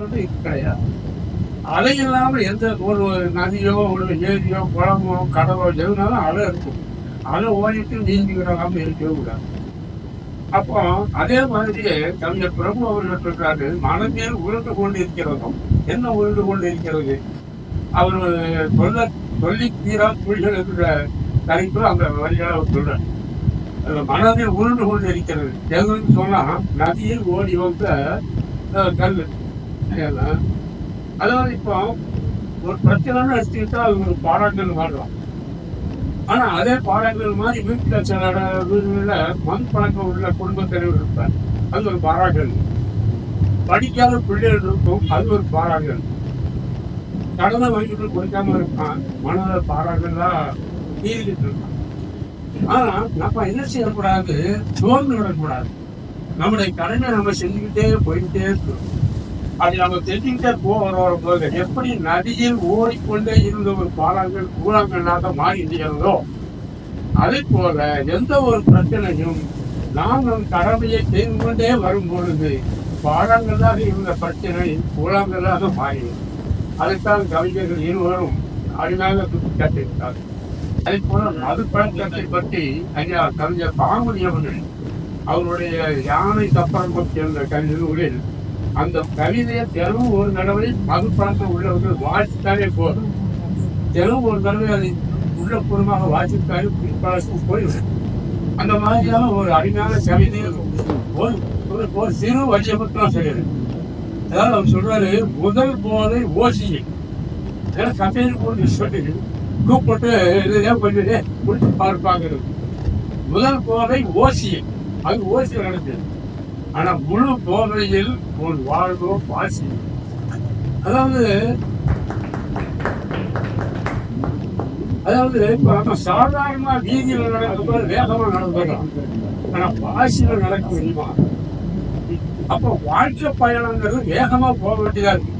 சொல்லிட்டு இது கிடையாது. அலை இல்லாமல் எந்த ஒரு நதியோ ஒரு ஏரியோ குளமோ கடலோ எதுனாலும் அலை இருக்கும். அலை ஓடிட்டு நீந்தி விடாமல் இருக்கவே கூடாது. அப்போ அதே மாதிரியே கவிஞர் பிரபு அவர்கள் சொல்றாரு மனமேல் உருண்டு கொண்டு இருக்கிறதும் என்ன உருண்டு கொண்டு இருக்கிறது அவர் சொல்ல சொல்லி தீரா புலிகள் என்ற தலைப்பில் அந்த வரிகளை அவர் சொல்றார். மனதில் உருண்டு கொண்டு இருக்கிறது எதுன்னு சொன்னா நதியில் ஓடி வந்த கல் இதெல்லாம். அதாவது இப்போ ஒரு பிரச்சனைன்னு எடுத்துக்கிட்டா அவங்க ஒரு பாராட்டுகள் மாறும் ஆனா அதே பாராட்டுகள் மாதிரி வீட்டில் சில வீடுகளில் மண் பழக்கம் உள்ள குடும்பத்தினர் இருப்பார். அது ஒரு பாராட்டுகள் படிக்காத பிள்ளைகள் இருக்கும் அது ஒரு பாராட்டுகள் கடனை வாங்கிட்டு கொடுக்காம இருப்பான் மனதில் பாராட்டுதான் தீர்ந்துட்டு இருப்பான். ஆனா நம்ம என்ன செய்யக்கூடாது? சோர்ந்து விடக்கூடாது நம்முடைய கடனை நம்ம செஞ்சுக்கிட்டே போயிட்டே இருக்கணும். அது நம்ம செஞ்சுக்கிட்டே போகிறோம் போது எப்படி நதியில் ஓடிக்கொண்டே இருந்த ஒரு பாலங்கள் கூழாங்கல்லாக மாறி அதே போல எந்த ஒரு பிரச்சனையும் நாம் நம் கடமையை செய்து கொண்டே வரும் பொழுது பாலங்களாக இருந்த பிரச்சனை கூழாங்கல்லாக மாறிடும் அதைத்தான் கவிஞர்கள் இருவரும் அடிமையாக சுட்டி அதே போல மது பழக்கத்தை பற்றி ஐயா கவிஞர் பாங்குடி அவர்கள் அவருடைய யானை தப்பரம் பற்றி என்ற கவிதைகளில் அந்த கவிதையை தினமும் ஒரு தடவை மது உள்ளவர்கள் வாசித்தாலே போதும். தினமும் ஒரு தடவை அதை உள்ளபூர்வமாக வாசித்தாலே பின்பழக்கம் போயிடும் அந்த மாதிரியான ஒரு அருமையான கவிதை ஒரு ஒரு- சிறு வடிவமத்தான் செய்யுது அதாவது அவர் சொல்றாரு முதல் போதை ஓசியை. ஏன்னா கம்பெனி போட்டு சொல்லி. கூப்பிட்டு இதையே பண்ணிட்டு டேய், பார்ப்பாங்க. முதல் போதை ஓசியை. அது ஓசியில் நடக்குது ஆனா முழு போதையில் உன் வாழ்வோ பாசி. அதாவது அதாவது இப்ப நம்ம சாதாரணமா வீதியில் நடக்கும்போது வேகமா நடந்துடலாம் ஆனா பாசியில நடக்க முடியுமா? அப்ப வாழ்க்கை பயணங்கிறது வேகமா போக வேண்டியதா இருக்கு.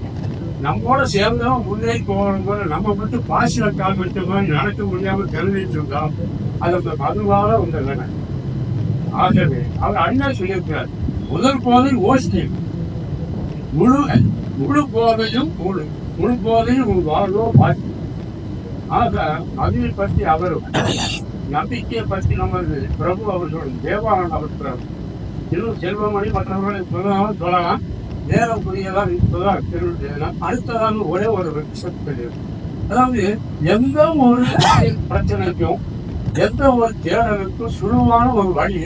நம்மோட சேர்ந்தவன் முன்னேறி போகணும் போல நம்ம மட்டும் பாசியில கால் வச்சோமோ நடக்க முடியாம கருதிட்டு இருக்கோம் அது அந்த மதுவால உங்க ஆகவே அவர் அண்ணா சொல்லியிருக்கிறார் முதல் போதை ஓஷ்டி முழு முழு போதையும் முழு முழு போதையும் உன் வாழ்வோ பாக்கி. ஆக அதை பற்றி அவர் நம்பிக்கையை பற்றி நமது பிரபு அவர்கள் தேவானந்த் அவர் இன்னும் செல்வமணி மற்றவர்களை சொல்லலாம் சொல்லலாம். நேரம் புரியலாம் இப்பதான் தெரிவித்தேன் அடுத்ததான் ஒரே ஒரு விஷயம் அதாவது எந்த ஒரு பிரச்சனைக்கும் எந்த ஒரு தேடலுக்கும் சுழுவான ஒரு வழி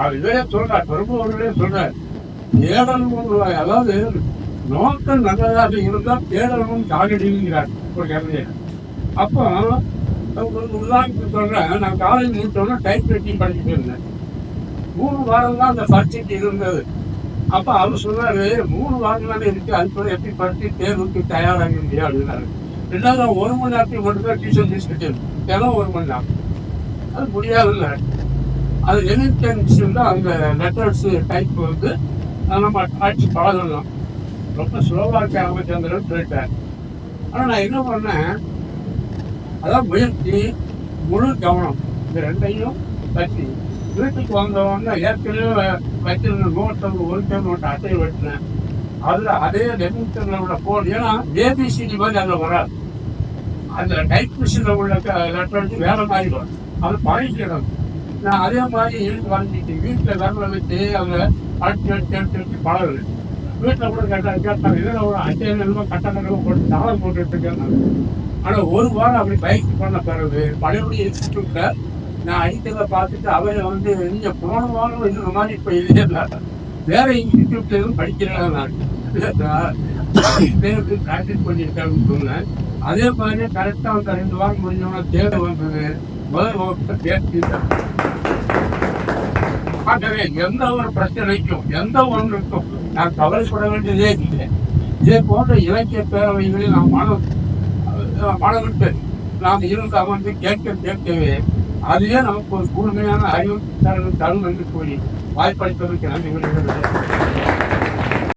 அவர் இதே சொல்றார் பெரும்பவர்களே அவர்களே சொல்றார் தேடல் அதாவது நோக்கம் நல்லதாக இருந்தால் தேடலும் காகடிங்கிறார் ஒரு கருதையை அப்போ உங்களுக்கு உதாரணத்துக்கு சொல்கிறேன் நான் காலேஜ் முடித்தோடனே டைப் ரைட்டிங் படிச்சுட்டு இருந்தேன். மூணு வாரம் தான் அந்த பரீட்சைக்கு இருந்தது. அப்போ அவர் சொன்னார் மூணு வாரம் தானே இருக்கு அதுக்குள்ள எப்படி படித்து தேர்வுக்கு தயாராக இல்லையா அப்படின்னாரு. ரெண்டாவது ஒரு மணி நேரத்துக்கு மட்டும்தான் டியூஷன் ஃபீஸ் கட்டியிருந்தேன் தினம் ஒரு மணி நேரம். அது முடியாதுல்ல அது எலிட்டன்ஸ் தான் அந்த லெட்டர்ஸ் டைப் வந்து அதை நம்ம ஆட்சி பழகலாம் ரொம்ப ஸ்லோவாக இருக்க ராமச்சந்திரன் சொல்லிட்டார். ஆனால் நான் என்ன பண்ணேன்? அதான் முயற்சி முழு கவனம். இந்த ரெண்டையும் பற்றி. வீட்டுக்கு வந்தவங்க ஏற்கனவே வச்சிருந்த நோட்டை ஒரு டைம் நோட்டை அட்டை வெட்டினேன். அதில் அதே ரெமிட்டரில் உள்ள போன் ஏன்னா ஏபிசிடி மாதிரி அதில் வராது. அந்த டைப் மிஷினில் உள்ள லெட்டர் வந்து வேற மாதிரி வரும். அது பழகிடணும் நான் அதே மாதிரி எழுதி வாங்கிட்டு வீட்டில் விரல வச்சு அவங்க அடிச்சு அடிச்சு அடிச்சு அடிச்சு பழகுது வீட்டில் கூட கேட்டால் கேட்டாங்க இதில் ஒரு அட்டை நிலமா கட்டணங்களும் போட்டு தாளம் போட்டுட்டு இருக்கேன் ஆனால் ஒரு வாரம் அப்படி பயிற்சி பண்ண பிறகு பழையபடி இன்ஸ்டியூட்ல நான் அடித்ததை பார்த்துட்டு அவரை வந்து இங்கே போன வாரம் இந்த மாதிரி இப்ப இல்லையே வேற இன்ஸ்டியூட்ல எதுவும் படிக்கிறேன் நான். ப்ராக்டிஸ் பண்ணியிருக்காருன்னு சொன்னேன். அதே மாதிரி கரெக்டாக அந்த ரெண்டு வாரம் முடிஞ்சவங்க தேவை வந்தது முதல் வகுப்புல தேர்ச்சிட்டேன் ஆகவே எந்த ஒரு பிரச்சனைக்கும் எந்த ஒன்றுக்கும் நான் கவலைப்பட வேண்டியதே இல்லை. இதே போன்ற இலக்கிய பேரவைகளில் நாம் மன மனவிட்டு நாம் இருந்து அமர்ந்து கேட்க கேட்கவே அதுவே நமக்கு ஒரு கூர்மையான அறிவு தரும் தரும் என்று கூறி வாய்ப்பளிப்பதற்கு நன்றி. விடுகிறது